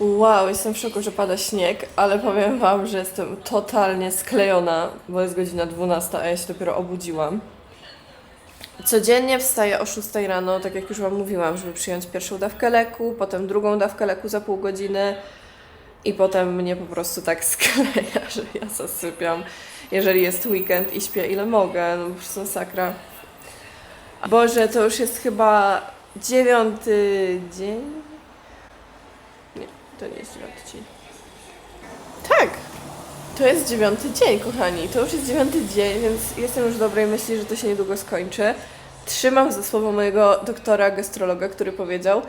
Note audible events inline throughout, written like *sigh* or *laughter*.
Wow, jestem w szoku, że pada śnieg, ale powiem Wam, że jestem totalnie sklejona, bo jest godzina 12, a ja się dopiero obudziłam. Codziennie wstaję o 6 rano, tak jak już Wam mówiłam, żeby przyjąć pierwszą dawkę leku, potem drugą dawkę leku za pół godziny i potem mnie po prostu tak *laughs* skleja, że ja zasypiam, jeżeli jest weekend i śpię ile mogę, no po prostu masakra. Boże, to już jest chyba dziewiąty dzień? To nie jest dziewiąty dzień. Tak, to jest dziewiąty dzień, kochani. To już jest dziewiąty dzień, więc jestem już dobrej myśli, że to się niedługo skończy. Trzymam za słowo mojego doktora gastrologa, który powiedział,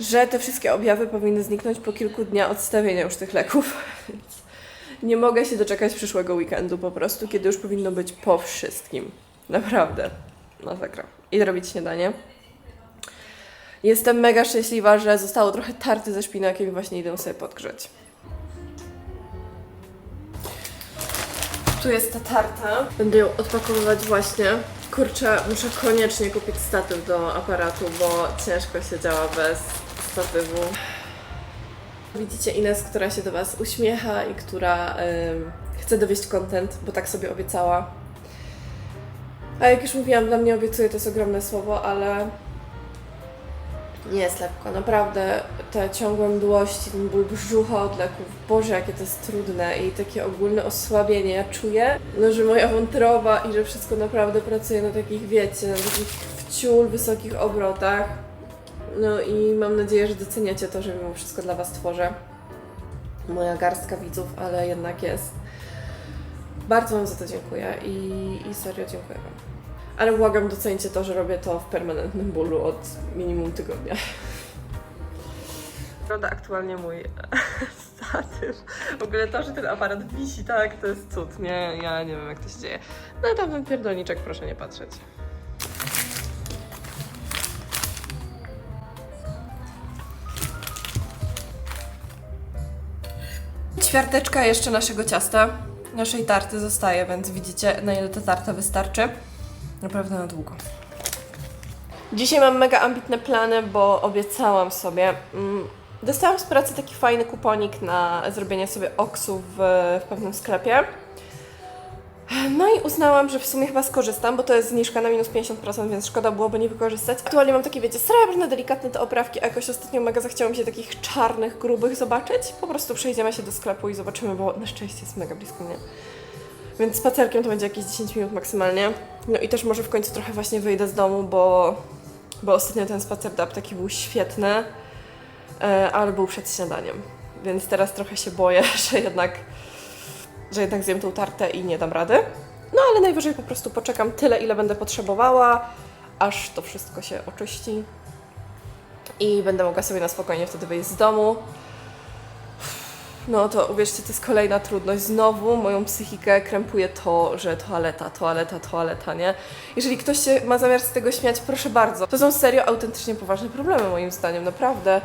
że te wszystkie objawy powinny zniknąć po kilku dniach odstawienia już tych leków. *laughs* Więc nie mogę się doczekać przyszłego weekendu po prostu, kiedy już powinno być po wszystkim. Naprawdę. Masakra. Idę robić śniadanie. Jestem mega szczęśliwa, że zostało trochę tarty ze szpinakiem i właśnie idę sobie podgrzeć. Tu jest ta tarta. Będę ją odpakowywać właśnie. Kurczę, muszę koniecznie kupić statyw do aparatu, bo ciężko się działa bez statywu. Widzicie Ines, która się do Was uśmiecha i która chce dowieść content, bo tak sobie obiecała. A jak już mówiłam, dla mnie obiecuje to jest ogromne słowo, ale nie jest lekko. Naprawdę te ciągłe mdłości, ten ból brzucha od leków, Boże, jakie to jest trudne i takie ogólne osłabienie. Ja czuję, no, że moja wątroba i że wszystko naprawdę pracuje na takich, wiecie, na takich wciul, wysokich obrotach. No i mam nadzieję, że doceniacie to, że mimo wszystko dla Was tworzę. Moja garstka widzów, ale jednak jest. Bardzo Wam za to dziękuję i, i serio dziękuję Wam. Ale błagam, doceńcie to, że robię to w permanentnym bólu od minimum tygodnia. Prawda, aktualnie mój *laughs* statyw. W ogóle to, że ten aparat wisi tak, to jest cud, nie? Ja nie wiem, jak to się dzieje. No tam ten pierdolniczek, proszę nie patrzeć. Ćwiarteczka jeszcze naszego ciasta, naszej tarty zostaje, więc widzicie, na ile ta tarta wystarczy. Naprawdę na długo. Dzisiaj mam mega ambitne plany, bo obiecałam sobie. Mm, dostałam z pracy taki fajny kuponik na zrobienie sobie oksu w, w pewnym sklepie. No i uznałam, że w sumie chyba skorzystam, bo to jest zniżka na minus 50%, więc szkoda byłoby nie wykorzystać. Aktualnie mam takie, wiecie, srebrne, delikatne te oprawki, a jakoś ostatnio mega zachciało mi się takich czarnych, grubych zobaczyć. Po prostu przejdziemy się do sklepu i zobaczymy, bo na szczęście jest mega blisko mnie. Więc spacerkiem to będzie jakieś 10 minut maksymalnie. No i też może w końcu trochę właśnie wyjdę z domu, bo, bo ostatnio ten spacer do apteki był świetny, e, ale był przed śniadaniem. Więc teraz trochę się boję, *laughs* że jednak, że jednak zjem tą tartę i nie dam rady. No ale najwyżej po prostu poczekam tyle, ile będę potrzebowała, aż to wszystko się oczyści. I będę mogła sobie na spokojnie wtedy wyjść z domu. No to uwierzcie, to jest kolejna trudność. Znowu moją psychikę krępuje to, że toaleta, toaleta, toaleta, nie? Jeżeli ktoś się ma zamiar z tego śmiać, proszę bardzo. To są serio autentycznie poważne problemy moim zdaniem, naprawdę.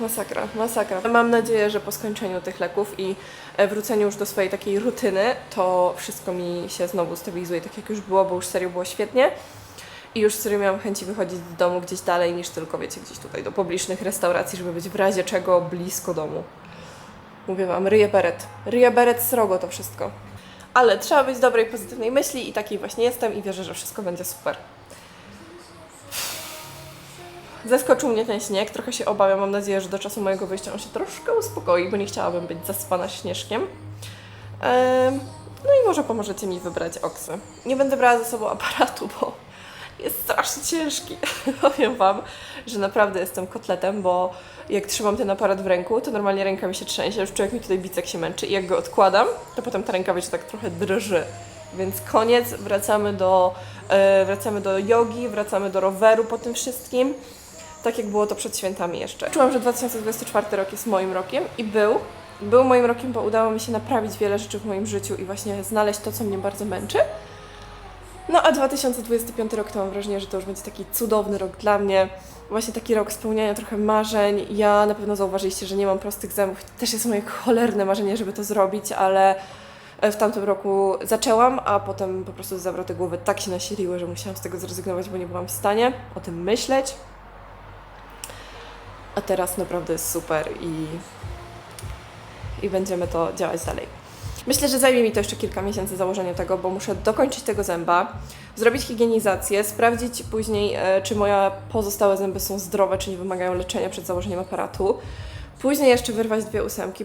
Masakra, masakra. Mam nadzieję, że po skończeniu tych leków i e, wróceniu już do swojej takiej rutyny, to wszystko mi się znowu stabilizuje tak jak już było, bo już serio było świetnie. I już serio miałam chęci wychodzić z domu gdzieś dalej niż tylko, wiecie, gdzieś tutaj do publicznych restauracji, żeby być w razie czego blisko domu. Mówię wam, ryje beret. Ryje beret srogo to wszystko. Ale trzeba być dobrej, pozytywnej myśli i takiej właśnie jestem i wierzę, że wszystko będzie super. Zaskoczył mnie ten śnieg, trochę się obawiam, mam nadzieję, że do czasu mojego wyjścia on się troszkę uspokoi, bo nie chciałabym być zaspana śnieżkiem. Em, no i może pomożecie mi wybrać oksy. Nie będę brała ze sobą *laughs* aparatu, bo jest strasznie ciężki. *laughs* Powiem Wam, że naprawdę jestem kotletem, bo jak trzymam ten aparat w ręku, to normalnie ręka mi się trzęsie, już człowiek mi tutaj bicek się męczy i jak go odkładam, to potem ta ręka wiecie, tak trochę drży. Więc koniec, wracamy do, e, wracamy do jogi, wracamy do roweru po tym wszystkim. Tak jak było to przed świętami jeszcze. Czułam, że 2024 rok jest moim rokiem i był. Był moim rokiem, bo udało mi się naprawić wiele rzeczy w moim życiu i właśnie znaleźć to, co mnie bardzo męczy. No a 2025 rok to mam wrażenie, że to już będzie taki cudowny rok dla mnie. Właśnie taki rok spełniania trochę marzeń. Ja na pewno zauważyliście, że nie mam prostych zębów. Też jest moje cholerne marzenie, żeby to zrobić, ale w tamtym roku zaczęłam, a potem po prostu zawroty głowy tak się nasiliły, że musiałam z tego zrezygnować, bo nie byłam w stanie o tym myśleć. A teraz naprawdę jest super i, i będziemy to działać dalej. Myślę, że zajmie mi to jeszcze kilka miesięcy założenie tego, bo muszę dokończyć tego zęba, zrobić higienizację, sprawdzić później, e, czy moje pozostałe zęby są zdrowe, czy nie wymagają leczenia przed założeniem aparatu. Później jeszcze wyrwać dwie ósemki.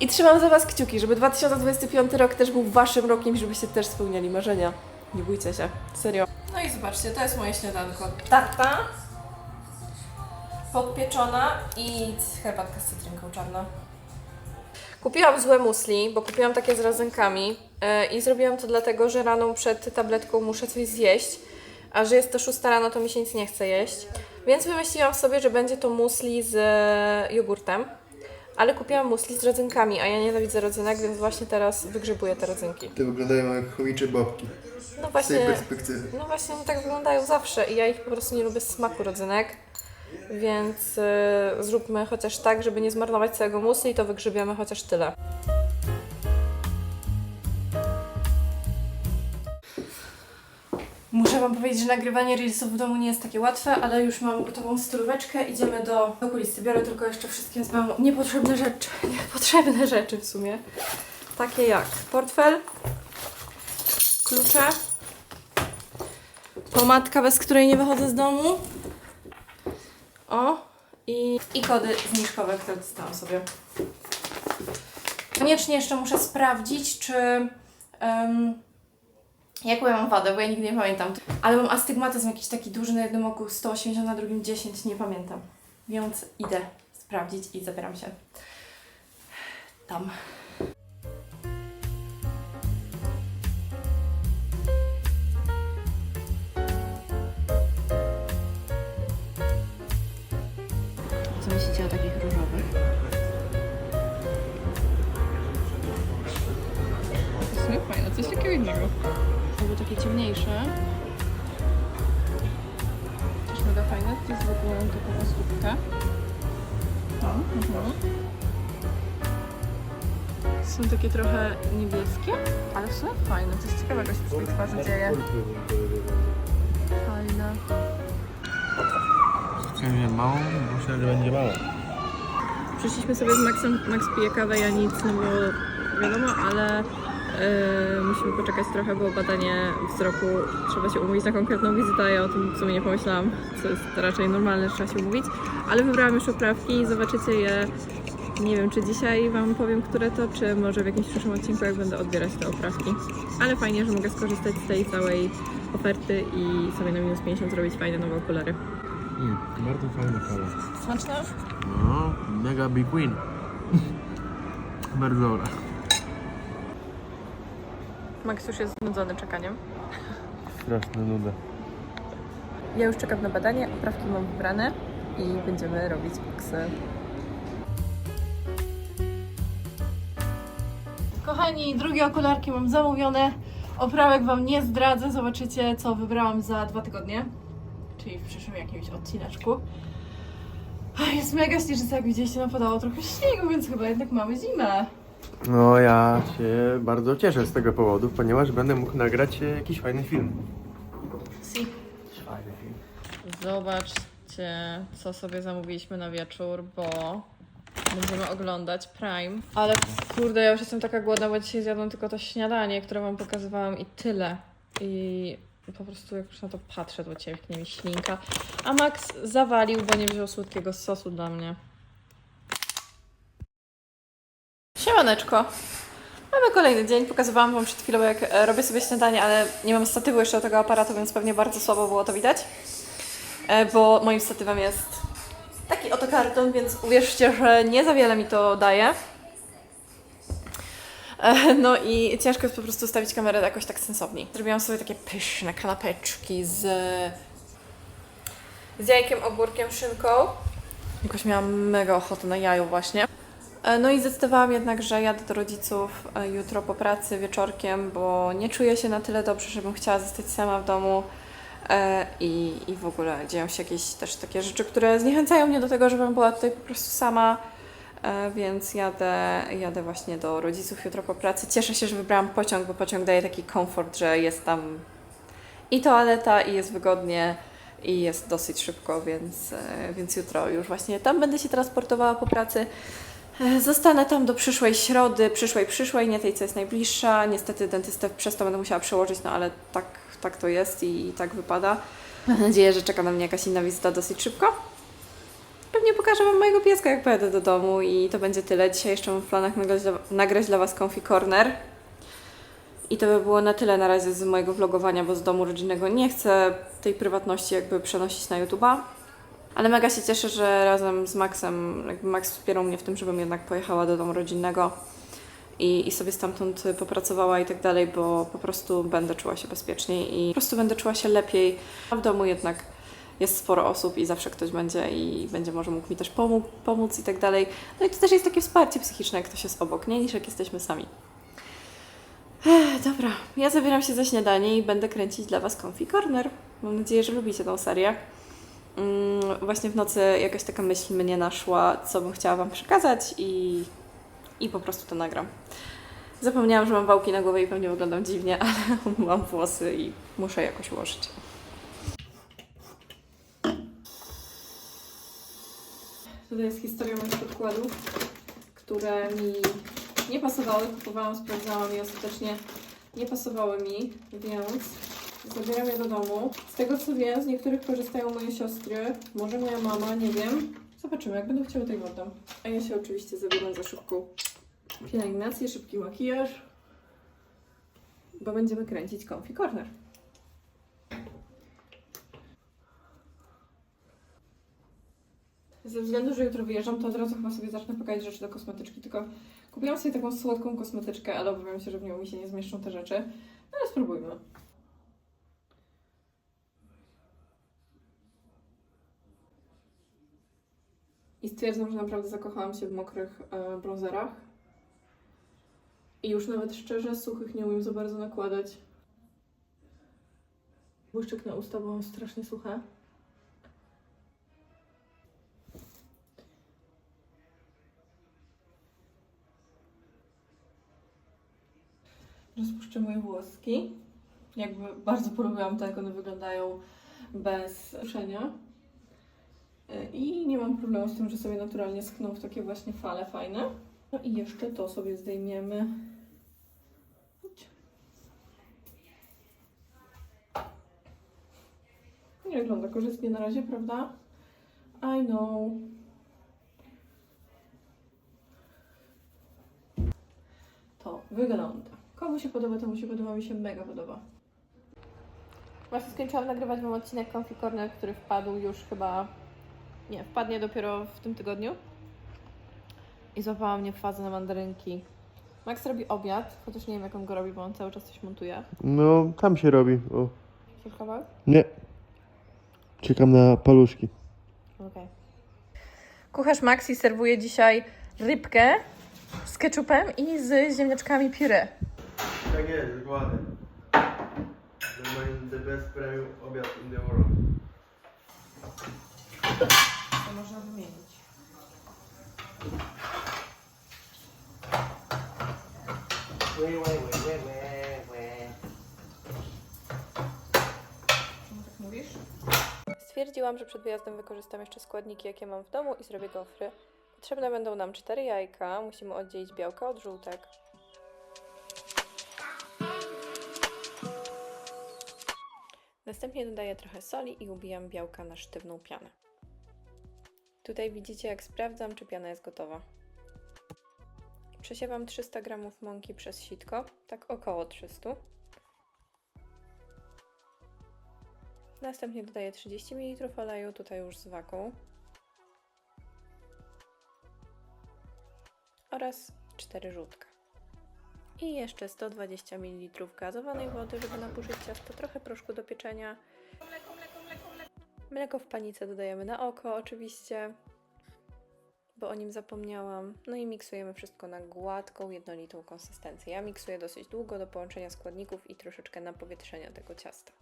I trzymam za Was kciuki, żeby 2025 rok też był Waszym rokiem, żebyście też spełniali marzenia. Nie bójcie się, serio. No i zobaczcie, to jest moje śniadanko. Tarta, podpieczona i herbatka z cytrynką czarną. Kupiłam złe musli, bo kupiłam takie z rodzynkami yy, i zrobiłam to dlatego, że rano przed tabletką muszę coś zjeść, a że jest to 6 rano, to mi się nic nie chce jeść. Więc wymyśliłam sobie, że będzie to musli z e, jogurtem, ale kupiłam musli z rodzynkami, a ja nienawidzę rodzynek, więc właśnie teraz wygrzebuję te rodzynki. Te wyglądają jak chomicze babki. No Z tej właśnie, perspektywy. no właśnie tak wyglądają zawsze i ja ich po prostu nie lubię smaku rodzynek. Więc y, zróbmy chociaż tak, żeby nie zmarnować całego musli i to wygrzebiemy chociaż tyle. Muszę Wam powiedzieć, że nagrywanie reelsów w domu nie jest takie łatwe, ale już mam gotową stylóweczkę. Idziemy do okulisty. Biorę tylko jeszcze wszystkie z mamo niepotrzebne rzeczy. *laughs* Niepotrzebne rzeczy w sumie. Takie jak portfel, klucze, pomadka, bez której nie wychodzę z domu. O, i, i kody zniżkowe, które dostałam sobie. Koniecznie jeszcze muszę sprawdzić, czy. Um, jaką ja mam wadę, bo ja nigdy nie pamiętam. Ale mam astygmatyzm jakiś taki duży na jednym oku, 180 na drugim 10, nie pamiętam. Więc idę sprawdzić i zabieram się tam. Takiego innego. Albo takie ciemniejsze. Też mega fajne. To jest w ogóle taką ozdóbkę. Mhm. Są takie trochę niebieskie. Ale w sumie fajne. Coś ciekawego się przy tej twarzy dzieje. Fajne. Chciałem mało, bo myślałem, że będzie mało. Przyszliśmy sobie z Maxem, Max pije kawę, ja nic, no bo wiadomo, ale yy, musimy poczekać trochę, bo badanie wzroku trzeba się umówić na konkretną wizytę, ja o tym w sumie nie pomyślałam, co jest raczej normalne, że trzeba się umówić, ale wybrałam już oprawki i zobaczycie je, nie wiem czy dzisiaj Wam powiem, które to, czy może w jakimś przyszłym odcinku, jak będę odbierać te oprawki, ale fajnie, że mogę skorzystać z tej całej oferty i sobie na minus 50 zrobić fajne nowe okulary. Mm, bardzo fajna kawa. Smaczne? No, mega big win. *laughs* bardzo dobra. Max już jest znudzony czekaniem. Straszna nuda. Ja już czekam na badanie, oprawki mam wybrane i będziemy robić boksy. Kochani, drugie okularki mam zamówione. Oprawek Wam nie zdradzę. Zobaczycie, co wybrałam za dwa tygodnie. Czyli w przyszłym jakimś odcineczku. Jest mega śnieżyca, jak widzieliście, napadało trochę śniegu, więc chyba jednak mamy zimę. No ja się bardzo cieszę z tego powodu, ponieważ będę mógł nagrać jakiś fajny film. Si. Fajny film. Zobaczcie, co sobie zamówiliśmy na wieczór, bo będziemy oglądać Prime. Ale kurde, ja już jestem taka głodna, bo dzisiaj zjadłam tylko to śniadanie, które Wam pokazywałam i tyle. I po prostu jak już na to patrzę, to cieknie mi ślinka. A Max zawalił, bo nie wziął słodkiego sosu dla mnie. Siemaneczko. Mamy kolejny dzień. Pokazywałam Wam przed chwilą, jak e, robię sobie śniadanie, ale nie mam statywu jeszcze do tego aparatu, więc pewnie bardzo słabo było to widać. E, Bo moim statywem jest taki oto karton, więc uwierzcie, że nie za wiele mi to daje. E, No i ciężko jest po prostu ustawić kamerę jakoś tak sensowniej. Zrobiłam sobie takie pyszne kanapeczki z, z jajkiem, ogórkiem, szynką. Jakoś miałam mega ochotę na jaju właśnie. E, No i zdecydowałam jednak, że jadę do rodziców e, jutro po pracy wieczorkiem, bo nie czuję się na tyle dobrze, żebym chciała zostać sama w domu. E, I, I w ogóle dzieją się jakieś też takie rzeczy, które zniechęcają mnie do tego, żebym była tutaj po prostu sama. Więc jadę, jadę właśnie do rodziców jutro po pracy. Cieszę się, że wybrałam pociąg, bo pociąg daje taki komfort, że jest tam i toaleta, i jest wygodnie, i jest dosyć szybko, więc, więc jutro już właśnie tam będę się transportowała po pracy. E, Zostanę tam do przyszłej środy, przyszłej, przyszłej, nie tej, co jest najbliższa. Niestety dentystę przez to będę musiała przełożyć, no ale tak, tak to jest i, i tak wypada. Mam nadzieję, że czeka na mnie jakaś inna wizyta dosyć szybko. Pewnie pokażę Wam mojego pieska, jak pojadę do domu i to będzie tyle. Dzisiaj jeszcze mam w planach nagrać dla, nagrać dla Was Comfy Corner. I to by było na tyle na razie z mojego vlogowania, bo z domu rodzinnego nie chcę tej prywatności jakby przenosić na YouTube'a. Ale mega się cieszę, że razem z Maxem, jakby Max wspierał mnie w tym, żebym jednak pojechała do domu rodzinnego i, i sobie stamtąd popracowała i tak dalej, bo po prostu będę czuła się bezpieczniej i po prostu będę czuła się lepiej. A w domu jednak jest sporo osób i zawsze ktoś będzie i będzie może mógł mi też pomóc, pomóc i tak dalej. No i to też jest takie wsparcie psychiczne, jak ktoś jest obok, nie? Niż jak jesteśmy sami. Ech, dobra, ja zabieram się za śniadanie i będę kręcić dla Was Comfy Corner. Mam nadzieję, że lubicie tą serię. Mm, właśnie w nocy jakaś taka myśl mnie naszła, co bym chciała Wam przekazać i, i po prostu to nagram. Zapomniałam, że mam wałki na głowie i pewnie wyglądam dziwnie, *laughs* ale mam włosy i muszę jakoś ułożyć. Tutaj jest historia moich podkładów, które mi nie pasowały. Kupowałam, sprawdzałam i ostatecznie nie pasowały mi, więc zabieram je do domu. Z tego co wiem, z niektórych korzystają moje siostry, może moja mama, nie wiem. Zobaczymy, jak będą chciały, to im. A ja się oczywiście zabieram za szybką pielęgnację, szybki makijaż, bo będziemy kręcić Comfy Corner. Ze względu, że jutro wyjeżdżam, to od razu chyba sobie zacznę pakować rzeczy do kosmetyczki, tylko kupiłam sobie taką słodką kosmetyczkę, ale obawiam się, że w nią mi się nie zmieszczą te rzeczy. No ale spróbujmy. I stwierdzam, że naprawdę zakochałam się w mokrych e, bronzerach. I już nawet szczerze suchych nie umiem za bardzo nakładać. Błyszczyk na usta, bo mam strasznie suche. Rozpuszczę moje włoski. Jakby bardzo polubiłam to, jak one wyglądają bez suszenia. E, I nie mam problemu z tym, że sobie naturalnie schną w takie właśnie fale fajne. No i jeszcze to sobie zdejmiemy. Nie wygląda korzystnie na razie, prawda? I know. To wygląda. Komu się podoba, temu się podoba, mi się mega podoba. Właśnie skończyłam nagrywać wam odcinek Comfy Corner, który wpadł już chyba... Nie, wpadnie dopiero w tym tygodniu. I złapała mnie fazę na mandarynki. Max robi obiad, chociaż nie wiem jak on go robi, bo on cały czas coś montuje. No, tam się robi. O. Kawałek? Nie. Czekam na paluszki. Okej. Kucharz Maxi serwuje dzisiaj rybkę z ketchupem i z ziemniaczkami puree. Tak jest, dokładnie. The best premium obiad in the world. To można wymienić. Czemu tak mówisz? Stwierdziłam, że przed wyjazdem wykorzystam jeszcze składniki, jakie mam w domu i zrobię gofry. Potrzebne będą nam cztery jajka, musimy oddzielić białka od żółtek. Następnie dodaję trochę soli i ubijam białka na sztywną pianę. Tutaj widzicie, jak sprawdzam, czy piana jest gotowa. Przesiewam 300 g mąki przez sitko, tak około 300. Następnie dodaję 30 ml oleju, tutaj już z waką. Oraz 4 żółtka. I jeszcze 120 ml gazowanej wody, żeby napuszyć ciasto, trochę proszku do pieczenia. Mleko w panice dodajemy na oko oczywiście, bo o nim zapomniałam. No i miksujemy wszystko na gładką, jednolitą konsystencję. Ja miksuję dosyć długo do połączenia składników i troszeczkę na powietrzenia tego ciasta.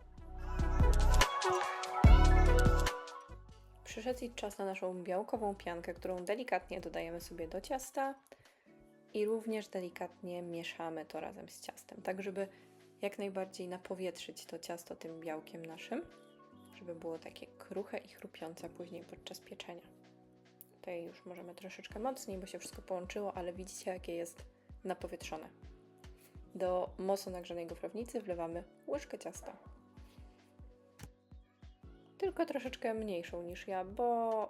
Przyszedł czas na naszą białkową piankę, którą delikatnie dodajemy sobie do ciasta i również delikatnie mieszamy to razem z ciastem, tak żeby jak najbardziej napowietrzyć to ciasto tym białkiem naszym żeby było takie kruche i chrupiące później podczas pieczenia. Tutaj już możemy troszeczkę mocniej, bo się wszystko połączyło, ale widzicie, jakie jest napowietrzone. Do mocno nagrzanej gofrownicy wlewamy łyżkę ciasta. Tylko troszeczkę mniejszą niż ja, bo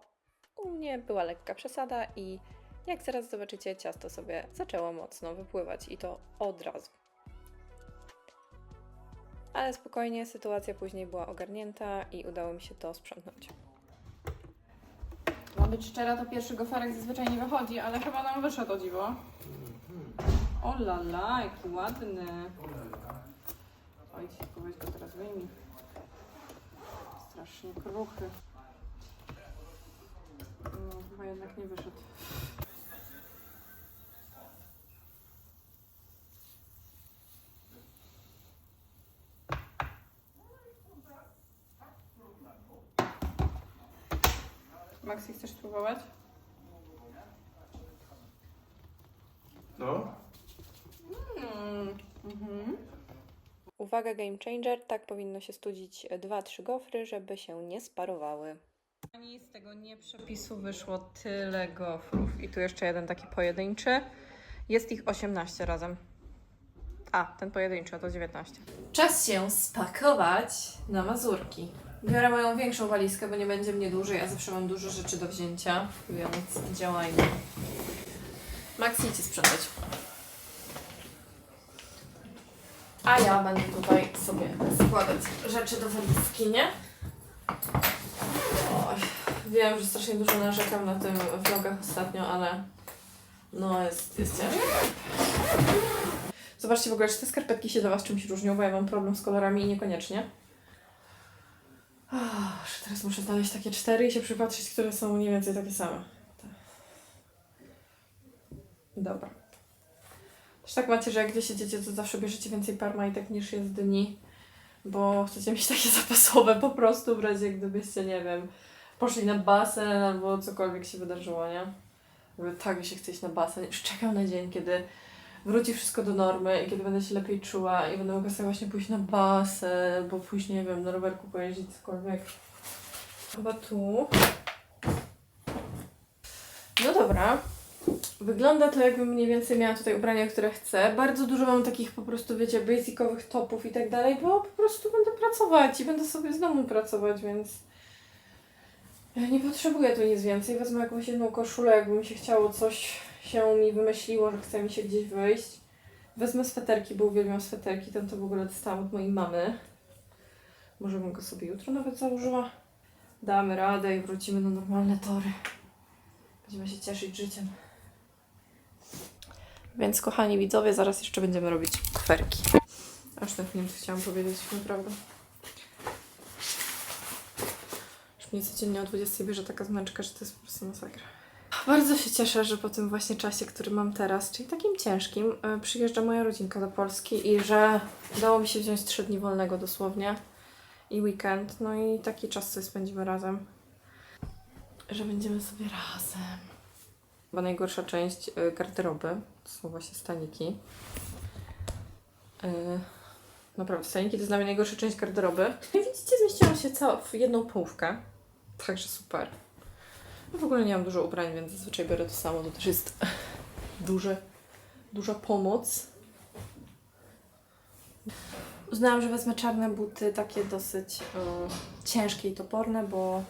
u mnie była lekka przesada i jak zaraz zobaczycie, ciasto sobie zaczęło mocno wypływać i to od razu. Ale spokojnie, sytuacja później była ogarnięta i udało mi się to sprzątnąć. Ma być szczera, to pierwszy goferek zazwyczaj nie wychodzi, ale chyba nam wyszedł o dziwo. O la la, jaki ładny. Oj, weź go teraz wyjmij. Strasznie kruchy. No, chyba jednak nie wyszedł. Maxi, chcesz spróbować? No. Uwaga, game changer, tak powinno się studzić 2-3 gofry, żeby się nie sparowały. Ani z tego nie przepisu wyszło tyle gofrów. I tu jeszcze jeden taki pojedynczy. Jest ich 18 razem. A, ten pojedynczy, a to 19. Czas się spakować na Mazurki. Biorę moją większą walizkę, bo nie będzie mnie dłużej, a zawsze mam dużo rzeczy do wzięcia, więc działajmy. Maxi idźcie sprzątać. A ja będę tutaj sobie składać rzeczy do walizki, nie? Oj, wiem, że strasznie dużo narzekam na tym vlogach ostatnio, ale no jest, jest ciężko. Zobaczcie w ogóle, czy te skarpetki się dla Was czymś różnią, bo ja mam problem z kolorami i niekoniecznie. Oh, teraz muszę znaleźć takie cztery i się przypatrzeć, które są mniej więcej takie same. Tak. Dobra. Też tak macie, że jak gdzieś jedziecie, to zawsze bierzecie więcej parmajtek niż jest dni, bo chcecie mieć takie *laughs* zapasowe po prostu w razie gdybyście, nie wiem, poszli na basen albo cokolwiek się wydarzyło, nie? Jakby tak się chce iść na basen. Już czekam na dzień, kiedy wróci wszystko do normy i kiedy będę się lepiej czuła i będę mogła sobie właśnie pójść na basen, bo pójść, nie wiem, na rowerku pojeździć cokolwiek. Chyba tu. No dobra. Wygląda to jakbym mniej więcej miała tutaj ubrania, które chcę. Bardzo dużo mam takich po prostu, wiecie, basicowych topów i tak dalej, bo po prostu będę pracować i będę sobie z domu pracować, więc nie potrzebuję tu nic więcej. Wezmę jakąś jedną koszulę, jakby mi się chciało coś się mi wymyśliło, że chce mi się gdzieś wyjść. Wezmę sweterki, bo uwielbiam sweterki. Ten to w ogóle dostałam od mojej mamy. Może bym go sobie jutro nawet założyła. Damy radę i wrócimy na normalne tory. Będziemy się cieszyć życiem. Więc kochani widzowie, zaraz jeszcze będziemy robić kwerki. Aż tak nie wiem, co chciałam powiedzieć, naprawdę. Już mnie codziennie o 20 bierze taka zmęczka, że to jest po prostu masakra. Bardzo się cieszę, że po tym właśnie czasie, który mam teraz, czyli takim ciężkim, y, przyjeżdża moja rodzinka do Polski i że udało mi się wziąć 3 dni wolnego dosłownie i weekend. No i taki czas sobie spędzimy razem. Że będziemy sobie razem. Chyba najgorsza część y, garderoby to są właśnie staniki. Y, Naprawdę, staniki to jest dla mnie najgorsza część garderoby. Jak widzicie, zmieściłam się całą w jedną połówkę. Także super. No w ogóle nie mam dużo ubrań, więc zazwyczaj biorę to samo. To też jest duże, duża pomoc. Uznałam, że wezmę czarne buty, takie dosyć y, ciężkie i toporne, bo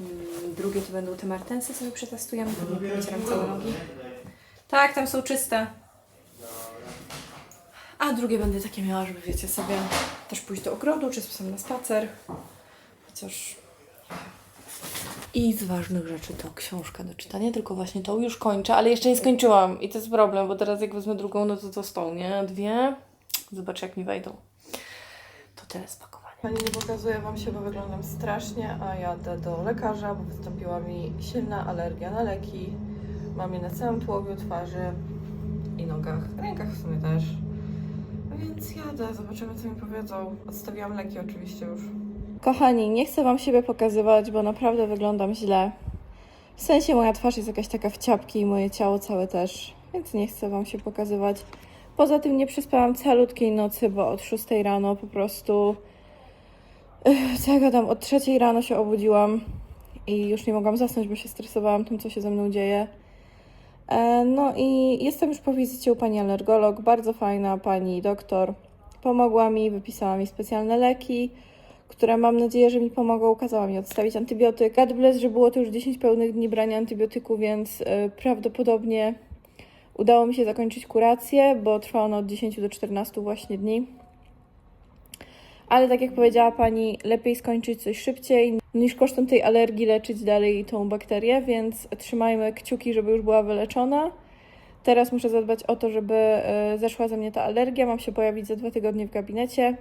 mm, drugie to będą te martensy, sobie przetestujemy. Wycieram całe nogi. Tak, tam są czyste. A drugie będę takie miała, żeby wiecie sobie też pójść do ogrodu, czy z psem na spacer. Chociaż i z ważnych rzeczy to książka do czytania, tylko właśnie tą już kończę, ale jeszcze nie skończyłam i to jest problem, bo teraz jak wezmę drugą, no to to nie? Dwie. Zobaczę jak mi wejdą. To tyle spakowania. Pani nie pokazuję Wam się, bo wyglądam strasznie, a jadę do lekarza, bo wystąpiła mi silna alergia na leki. Mam je na całym tułowiu twarzy i nogach, rękach w sumie też. Więc jadę, zobaczymy co mi powiedzą. Odstawiłam leki oczywiście już. Kochani, nie chcę Wam siebie pokazywać, bo naprawdę wyglądam źle. W sensie moja twarz jest jakaś taka w ciapki i moje ciało całe też, więc nie chcę Wam się pokazywać. Poza tym nie przespałam calutkiej nocy, bo od 6 rano po prostu Co ja gadam? Od trzeciej rano się obudziłam i już nie mogłam zasnąć, bo się stresowałam tym, co się ze mną dzieje. E, No i jestem już po wizycie u pani alergolog, bardzo fajna pani doktor. Pomogła mi, wypisała mi specjalne leki, które mam nadzieję, że mi pomogą. Kazała mi odstawić antybiotyk. God bless, że było to już 10 pełnych dni brania antybiotyku, więc e, prawdopodobnie udało mi się zakończyć kurację, bo trwa ona od 10 do 14 właśnie dni. Ale tak jak powiedziała pani, lepiej skończyć coś szybciej niż kosztem tej alergii leczyć dalej tą bakterię, więc trzymajmy kciuki, żeby już była wyleczona. Teraz muszę zadbać o to, żeby e, zeszła ze mnie ta alergia. Mam się pojawić za dwa tygodnie w gabinecie.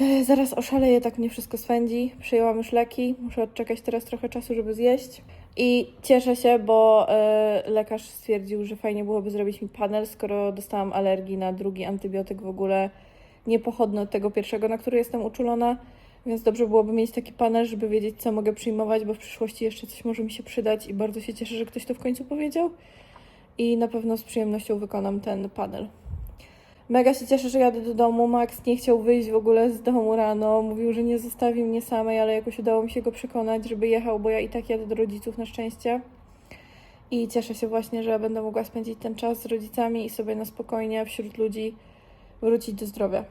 E, Zaraz oszaleję, tak mnie wszystko swędzi. Przyjęłam już leki, muszę odczekać teraz trochę czasu, żeby zjeść. I cieszę się, bo e, lekarz stwierdził, że fajnie byłoby zrobić mi panel, skoro dostałam alergii na drugi antybiotyk w ogóle niepochodny od tego pierwszego, na który jestem uczulona. Więc dobrze byłoby mieć taki panel, żeby wiedzieć, co mogę przyjmować, bo w przyszłości jeszcze coś może mi się przydać i bardzo się cieszę, że ktoś to w końcu powiedział. I na pewno z przyjemnością wykonam ten panel. Mega się cieszę, że jadę do domu. Max nie chciał wyjść w ogóle z domu rano. Mówił, że nie zostawi mnie samej, ale jakoś udało mi się go przekonać, żeby jechał, bo ja i tak jadę do rodziców na szczęście. I cieszę się właśnie, że będę mogła spędzić ten czas z rodzicami i sobie na spokojnie wśród ludzi wrócić do zdrowia.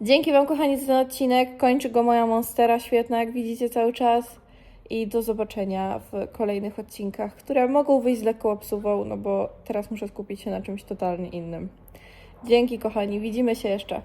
Dzięki Wam, kochani, za ten odcinek. Kończy go moja monstera, świetna, jak widzicie cały czas. I do zobaczenia w kolejnych odcinkach, które mogą wyjść z obsuwą, no bo teraz muszę skupić się na czymś totalnie innym. Dzięki, kochani, widzimy się jeszcze.